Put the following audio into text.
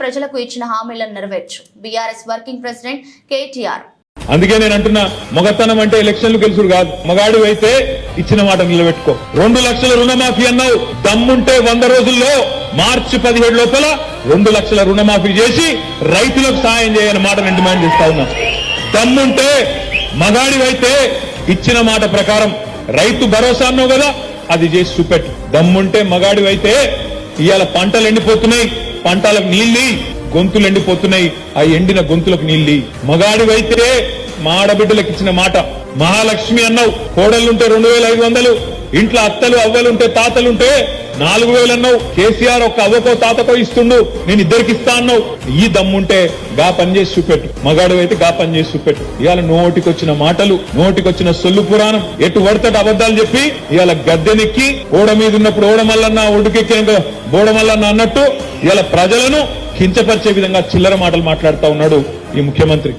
ప్రజలకు ఇచ్చిన హామీలను నెరవేర్చు. BRS working president KTR. అందుకే నేను అంటున్నా మగతనం అంటే ఎలక్షన్లు గెలుచుడు కాదు. మగాడు అయితే ఇచ్చిన మాట నిలబెట్టుకో. రెండు లక్షల రుణమాఫీ అన్నావు. దమ్ముంటే వంద రోజుల్లో మార్చి పదిహేడు లోపల రెండు లక్షల రుణమాఫీ చేసి రైతులకు సాయం చేయని మాట నేను డిమాండ్ చేస్తా ఉన్నా. దమ్ముంటే మగాడివైతే ఇచ్చిన మాట ప్రకారం రైతు భరోసా అన్నావు కదా అది చేసి చూపెట్టు. దమ్ముంటే మగాడివైతే ఇవాళ పంటలు ఎండిపోతున్నాయి. పంటలకు నీళ్ళి గొంతులు ఎండిపోతున్నాయి. ఆ ఎండిన గొంతులకు నీళ్ళి మగాడివైతే మా ఆడబిడ్డలకు ఇచ్చిన మాట. మహాలక్ష్మి అన్నావు. కోడళ్ళుంటే రెండు వేల ఐదు వందలు. ఇంట్లో అత్తలు అవ్వలుంటే తాతలుంటే నాలుగు వేలు అన్నావు కేసీఆర్ ఒక అవ్వకో తాతకో ఇస్తుండు. నేను ఇద్దరికి ఇస్తా అన్నావు. ఈ దమ్ముంటే గా పని చేసి చూపెట్టు. మగాడు అయితే గా పని చేసి చూపెట్టు. ఇవాళ నోటికొచ్చిన మాటలు నోటికొచ్చిన సొల్లు పురాణం ఎటు పడతాడు అబద్ధాలు చెప్పి ఇవాళ గద్దెనెక్కి ఓడ మీద ఉన్నప్పుడు ఓడమల్లన్న ఒడ్డుకెక్కిన బోడమల్లన్న అన్నట్టు ఇవాళ ప్రజలను కించపరిచే విధంగా చిల్లర మాటలు మాట్లాడుతా ఉన్నాడు ఈ ముఖ్యమంత్రి.